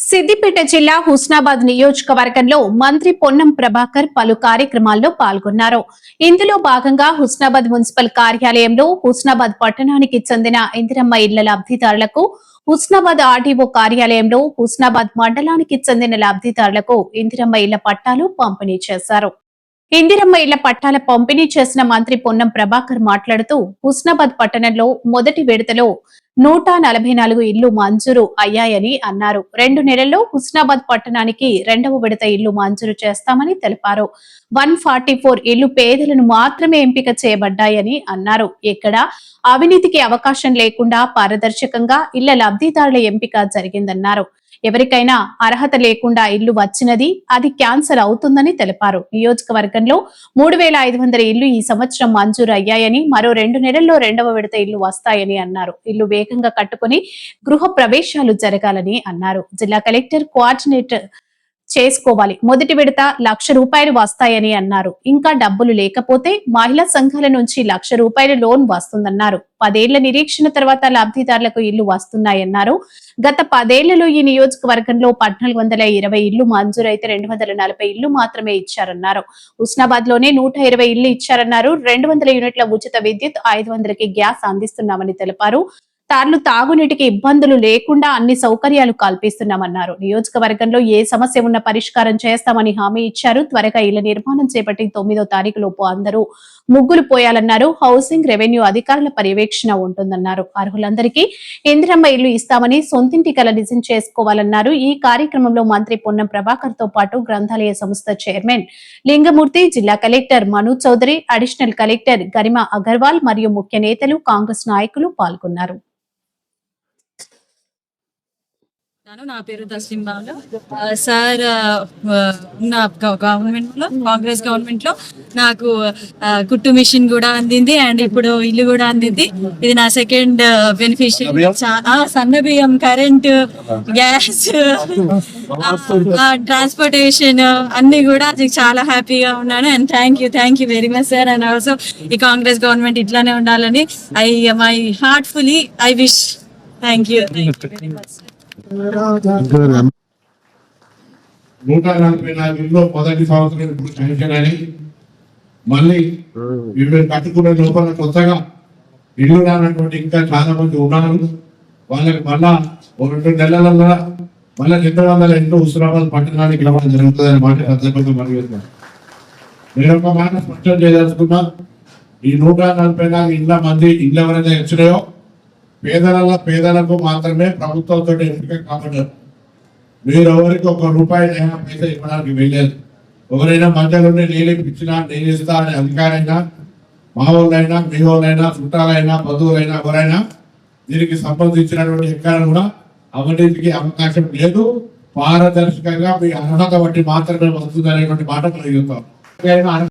సిద్దిపేట జిల్లా హుస్నాబాద్ నియోజకవర్గంలో మంత్రి పొన్నం ప్రభాకర్ పలు కార్యక్రమాల్లో పాల్గొన్నారు. ఇందులో భాగంగా హుస్నాబాద్ మున్సిపల్ కార్యాలయంలో హుస్నాబాద్ పట్టణానికి చెందిన ఇందిరమ్మ ఇళ్ళ లబ్ధిదారులకు హుస్నాబాద్ ఆర్డీఓ కార్యాలయంలో హుస్నాబాద్ మండలానికి చెందిన లబ్ధిదారులకు ఇందిరమ్మ ఇళ్ళ పట్టాలు పంపిణీ చేశారు. ఇందిరమ్మ ఇళ్ళ పట్టాల పంపిణీ చేసిన మంత్రి పొన్నం ప్రభాకర్ మాట్లాడుతూ హుస్నాబాద్ పట్టణంలో మొదటి విడతలో నూట నలభై నాలుగు ఇళ్ళు మంజూరు అయ్యాయని అన్నారు. రెండు నెలల్లో హుస్నాబాద్ పట్టణానికి రెండవ విడత ఇళ్ళు మంజూరు చేస్తామని తెలిపారు. వన్ ఫార్టీ ఫోర్ ఇళ్ళు పేదలను మాత్రమే ఎంపిక చేయబడ్డాయని అన్నారు. ఇక్కడ అవినీతికి అవకాశం లేకుండా పారదర్శకంగా ఇళ్ళ లబ్ధిదారుల ఎంపిక జరిగిందన్నారు. ఎవరికైనా అర్హత లేకుండా ఇల్లు వచ్చినది అది క్యాన్సర్ అవుతుందని తెలిపారు. నియోజకవర్గంలో మూడు వేల ఐదు వందల ఇల్లు ఈ సంవత్సరం మంజూరు అయ్యాయని మరో రెండు నెలల్లో రెండవ విడత ఇల్లు వస్తాయని అన్నారు. ఇల్లు వేగంగా కట్టుకుని గృహ ప్రవేశాలు జరగాలని అన్నారు. జిల్లా కలెక్టర్ కోఆర్డినేటర్ చేసుకోవాలి. మొదటి విడత లక్ష రూపాయలు వస్తాయని అన్నారు. ఇంకా డబ్బులు లేకపోతే మహిళా సంఘాల నుంచి లక్ష రూపాయల లోన్ వస్తుందన్నారు. పదేళ్ళ నిరీక్షణ తర్వాత లబ్ధిదారులకు ఇల్లు వస్తున్నాయన్నారు. గత పదేళ్ళలో ఈ నియోజకవర్గంలో పద్నాలుగు వందల ఇరవై ఇల్లు మంజూరైతే రెండు వందల నలభై ఇల్లు మాత్రమే ఇచ్చారన్నారు. హుస్నాబాద్లోనే నూట ఇరవై ఇల్లు ఇచ్చారన్నారు. రెండు వందల యూనిట్ల ఉచిత విద్యుత్ ఐదు వందలకి గ్యాస్ అందిస్తున్నామని తెలిపారు. తాను తాగునీటికి ఇబ్బందులు లేకుండా అన్ని సౌకర్యాలు కల్పిస్తున్నామన్నారు. నియోజకవర్గంలో ఏ సమస్య ఉన్న పరిష్కారం చేస్తామని హామీ ఇచ్చారు. త్వరగా ఇళ్ళ నిర్మాణం చేపట్టి తొమ్మిదో తారీఖు లోపు అందరూ ముగ్గులు పోయాలన్నారు. హౌసింగ్ రెవెన్యూ అధికారుల పర్యవేక్షణ ఉంటుందన్నారు. అర్హులందరికీ ఇందిరమ్మ ఇల్లు ఇస్తామని సొంతింటి కల నిజం చేసుకోవాలన్నారు. ఈ కార్యక్రమంలో మంత్రి పొన్నం ప్రభాకర్తో పాటు గ్రంథాలయ సంస్థ చైర్మన్ లింగమూర్తి జిల్లా collector Manu Chaudhary additional collector Garima Agarwal మరియు ముఖ్య నేతలు కాంగ్రెస్ నాయకులు పాల్గొన్నారు. నేను నా పేరు తస్లిం బాలు సార్ నా గవర్నమెంట్లో కాంగ్రెస్ గవర్నమెంట్లో నాకు కుట్టు మిషన్ కూడా అందింది అండ్ ఇప్పుడు ఇల్లు కూడా అందింది. ఇది నా సెకండ్ బెనిఫిషియరీ. సన్న బియ్యం? కరెంట్ గ్యాస్ ట్రాన్స్పోర్టేషన్ అన్ని కూడా చాలా హ్యాపీగా ఉన్నాను and thank you thank you very much sir. And also ఈ కాంగ్రెస్ గవర్నమెంట్ ఇట్లానే ఉండాలని I my heartfully I wish. Thank you thank you very much నూట నలభై నాలుగులో మొదటి సంవత్సరం ఇప్పుడు శాంక్షన్ అని మళ్ళీ వీళ్ళు కట్టుకునే లోపల కొత్తగా ఇల్లు రానటువంటి ఇంకా చాలా మంది ఉన్నారు. వాళ్ళకి మళ్ళా రెండు నెలలలో మళ్ళీ రెండు వందల ఇంట్లో హుస్నాబాద్ పట్టణానికి రావడం జరుగుతుంది అనే మాట సందర్భంగా మనం నేను ఒక మాట స్పష్టం చేయదలుచుకున్నా ఈ నూట నలభై నాలుగు ఇళ్ళ మంది ఇళ్ళు ఎవరైతే వచ్చినాయో పేదల పేదలకు మాత్రమే ప్రభుత్వంతో ఎంపిక కాబట్టి మీరు ఎవరికి ఒక రూపాయి అయినా పైసా ఇవ్వడానికి వెళ్ళలేదు ఎవరైనా మధ్యలోనే నేను ఇప్పించినా నేను ఇస్తా అనే అధికారైనా మా వాళ్ళైనా మీ వాళ్ళైనా చుట్టాలైనా బంధువులైనా ఎవరైనా దీనికి సంబంధించినటువంటి ఎక్కడ కూడా అవినీతికి అవకాశం లేదు. పారదర్శకంగా మీ అర్హత బట్టి మాత్రమే వస్తుంది అనేటువంటి మాట కలిగిస్తాం